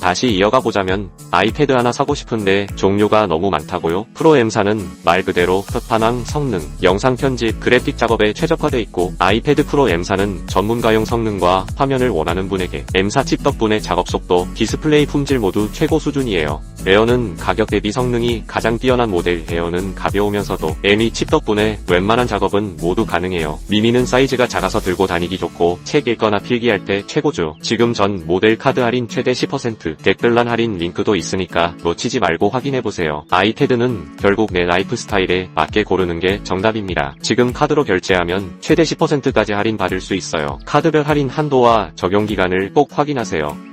다시 이어가 보자면 아이패드 하나 사고 싶은데 종류가 너무 많다고요? 프로 M사는 말 그대로 끝판왕 성능, 영상 편집, 그래픽 작업에 최적화돼 있고 아이패드 프로 M사는 전문가용 성능과 화면을 원하는 분에게 M사 칩 덕분에 작업 속도, 디스플레이 품질 모두 최고 수준이에요. 에어는 가격 대비 성능이 가장 뛰어난 모델 에어는 가벼우면서도 M2 칩 덕분에 웬만한 작업은 모두 가능해요. 미니는 사이즈가 작아서 들고 다니기 좋고 책 읽거나 필기할 때 최고죠. 지금 전 모델 카드 할인 최대 10% 댓글란 할인 링크도 있으니까 놓치지 말고 확인해보세요. 아이패드는 결국 내 라이프 스타일에 맞게 고르는 게 정답입니다. 지금 카드로 결제하면 최대 10%까지 할인 받을 수 있어요. 카드별 할인 한도와 적용 기간을 꼭 확인하세요.